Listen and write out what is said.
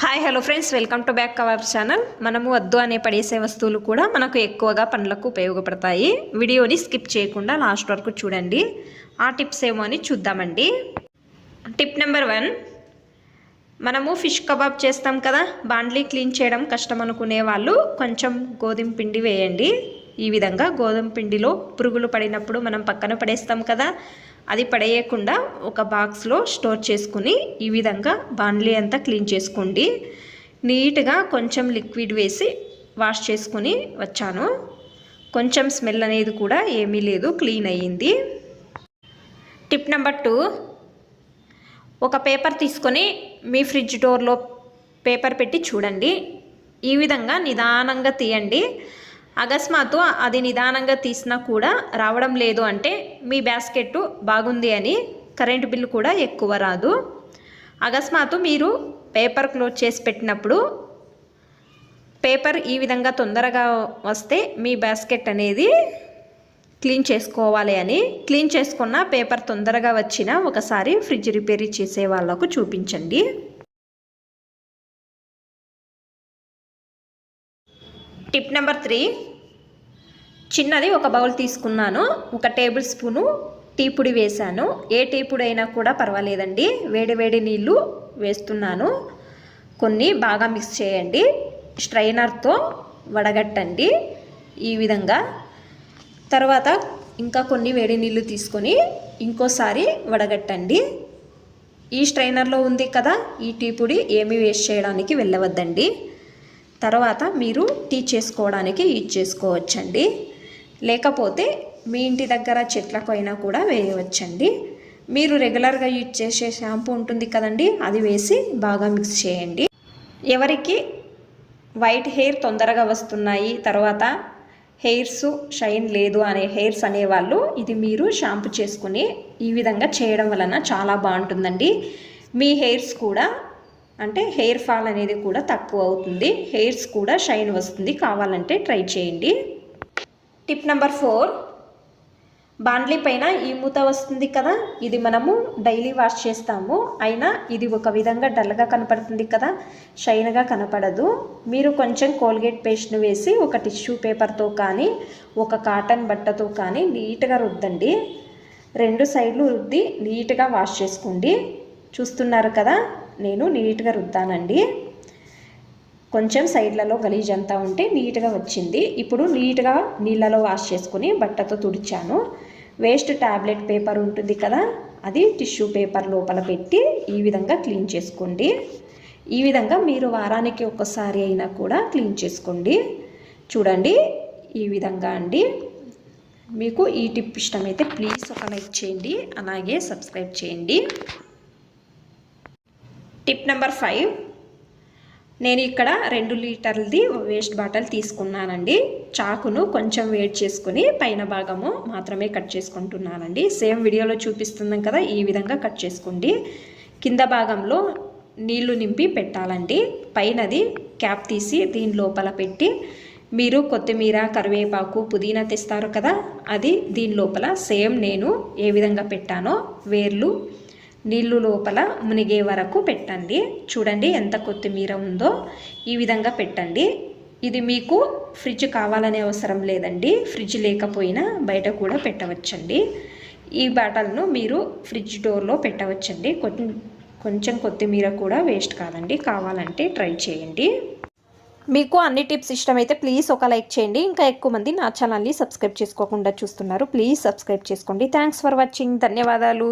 Hi hello friends welcome to back our channel మనము వద్దు అనే పడేసే వస్తువులు కూడా మనకు ఎక్కువగా పనులకు ఉపయోగపడతాయి. వీడియోని స్కిప్ చేయకుండా లాస్ట్ వరకు చూడండి. ఆ టిప్స్ ఏమో అని చూద్దామండి. టిప్ నెంబర్ వన్ మనము ఫిష్ కబాబ్ చేస్తాం కదా బాండ్లీ క్లీన్ చేయడం కష్టం అనుకునే వాళ్ళు కొంచెం గోధుమ పిండి వేయండి. ఈ విధంగా గోధుమ పిండిలో పురుగులు పడినప్పుడు మనం పక్కన పడేస్తాం కదా అది పడేయకుండా ఒక బాక్స్లో స్టోర్ చేసుకుని ఈ విధంగా బాండ్లీ అంతా క్లీన్ చేసుకోండి. నీట్గా కొంచెం లిక్విడ్ వేసి వాష్ చేసుకుని వచ్చాను. కొంచెం స్మెల్ అనేది కూడా ఏమీ లేదు క్లీన్ అయ్యింది. Tip number two. ఒక పేపర్ తీసుకొని మీ ఫ్రిడ్జ్ డోర్లో పేపర్ పెట్టి చూడండి. ఈ విధంగా నిదానంగా తీయండి. అకస్మాత్తు అది నిదానంగా తీసినా కూడా రావడం లేదు అంటే మీ బ్యాస్కెట్ బాగుంది అని కరెంటు బిల్లు కూడా ఎక్కువ రాదు. అకస్మాత్తు మీరు పేపర్ క్లోజ్ చేసి పెట్టినప్పుడు పేపర్ ఈ విధంగా తొందరగా వస్తే మీ బాస్కెట్ అనేది క్లీన్ చేసుకోవాలి అని క్లీన్ చేసుకున్న పేపర్ తొందరగా వచ్చిన ఒకసారి ఫ్రిడ్జ్ రిపేర్ చేసే వాళ్ళకు చూపించండి. Tip number three. చిన్నది ఒక బౌల్ తీసుకున్నాను. ఒక టేబుల్ స్పూను టీ పొడి వేశాను. ఏ టీ పొడి అయినా కూడా పర్వాలేదండి. వేడి వేడి నీళ్ళు వేస్తున్నాను. కొన్ని బాగా మిక్స్ చేయండి. స్ట్రైనర్తో వడగట్టండి ఈ విధంగా. తర్వాత ఇంకా కొన్ని వేడి నీళ్ళు తీసుకొని ఇంకోసారి వడగట్టండి. ఈ స్ట్రైనర్లో ఉంది కదా ఈ టీ పొడి ఏమీ వేస్ట్ చేయడానికి వెళ్ళవద్దండి. తర్వాత మీరు టీ చేసుకోవడానికి యూజ్ చేసుకోవచ్చండి. లేకపోతే మీ ఇంటి దగ్గర చెట్లకు అయినా కూడా వేయవచ్చండి. మీరు రెగ్యులర్గా యూజ్ చేసే షాంపూ ఉంటుంది కదండి అది వేసి బాగా మిక్స్ చేయండి. ఎవరికి వైట్ హెయిర్ తొందరగా వస్తున్నాయి తర్వాత హెయిర్స్ షైన్ లేదు అనే హెయిర్స్ అనేవాళ్ళు ఇది మీరు షాంపూ చేసుకుని ఈ విధంగా చేయడం వలన చాలా బాగుంటుందండి. మీ హెయిర్స్ కూడా అంటే హెయిర్ ఫాల్ అనేది కూడా తక్కువ అవుతుంది. హెయిర్స్ కూడా షైన్ వస్తుంది. కావాలంటే ట్రై చేయండి. Tip number four. బాండ్లీ పైన ఈ మూత వస్తుంది కదా? ఇది మనము డైలీ వాష్ చేస్తాము. అయినా ఇది ఒక విధంగా డల్గా కనపడుతుంది కదా? షైన్గా కనపడదు. మీరు కొంచెం కోల్గేట్ పేస్ట్ను వేసి ఒక టిష్యూ పేపర్తో కానీ ఒక కాటన్ బట్టతో కానీ నీట్గా రుద్దండి. రెండు సైడ్లు రుద్ది నీట్గా వాష్ చేసుకోండి. చూస్తున్నారు కదా? నేను నీట్గా రుద్దానండి. కొంచెం సైడ్లలో గలీజ్ అంతా ఉంటే నీట్గా వచ్చింది. ఇప్పుడు నీట్గా నీళ్ళలో వాష్ చేసుకుని బట్టతో తుడిచాను. వేస్ట్ ట్యాబ్లెట్ పేపర్ ఉంటుంది కదా అది టిష్యూ పేపర్ లోపల పెట్టి ఈ విధంగా క్లీన్ చేసుకోండి. ఈ విధంగా మీరు వారానికి ఒక్కసారి అయినా కూడా క్లీన్ చేసుకోండి. చూడండి ఈ విధంగా అండి. మీకు ఈ టిప్ ఇష్టమైతే ప్లీజ్ ఒక లైక్ చేయండి. అలాగే సబ్స్క్రైబ్ చేయండి. టిప్ నెంబర్ ఫైవ్ నేను ఇక్కడ రెండు లీటర్లది వేస్ట్ బాటిల్ తీసుకున్నానండి. చాకును కొంచెం వేట్ చేసుకుని పైన భాగము మాత్రమే కట్ చేసుకుంటున్నానండి. సేమ్ వీడియోలో చూపిస్తున్నాం కదా ఈ విధంగా కట్ చేసుకోండి. కింద భాగంలో నీళ్ళు నింపి పెట్టాలండి. పైనది క్యాప్ తీసి దీని లోపల పెట్టి మీరు కొత్తిమీర కరివేపాకు పుదీనా తెస్తారు కదా అది దీని లోపల సేమ్ నేను ఏ విధంగా పెట్టానో వేర్లు నీళ్ళు లోపల మునిగే వరకు పెట్టండి. చూడండి ఎంత కొత్తిమీర ఉందో. ఈ విధంగా పెట్టండి. ఇది మీకు ఫ్రిడ్జ్ కావాలనే అవసరం లేదండి. ఫ్రిడ్జ్ లేకపోయినా బయట కూడా పెట్టవచ్చండి. ఈ బాటల్ను మీరు ఫ్రిడ్జ్ డోర్లో పెట్టవచ్చండి. కొంచెం కొత్తిమీర కూడా వేస్ట్ కాదండి. కావాలంటే ట్రై చేయండి. మీకు అన్ని టిప్స్ ఇష్టమైతే ప్లీజ్ ఒక లైక్ చేయండి. ఇంకా ఎక్కువ మంది నా ఛానల్ని సబ్స్క్రైబ్ చేసుకోకుండా చూస్తున్నారు. ప్లీజ్ సబ్స్క్రైబ్ చేసుకోండి. Thanks for watching. ధన్యవాదాలు.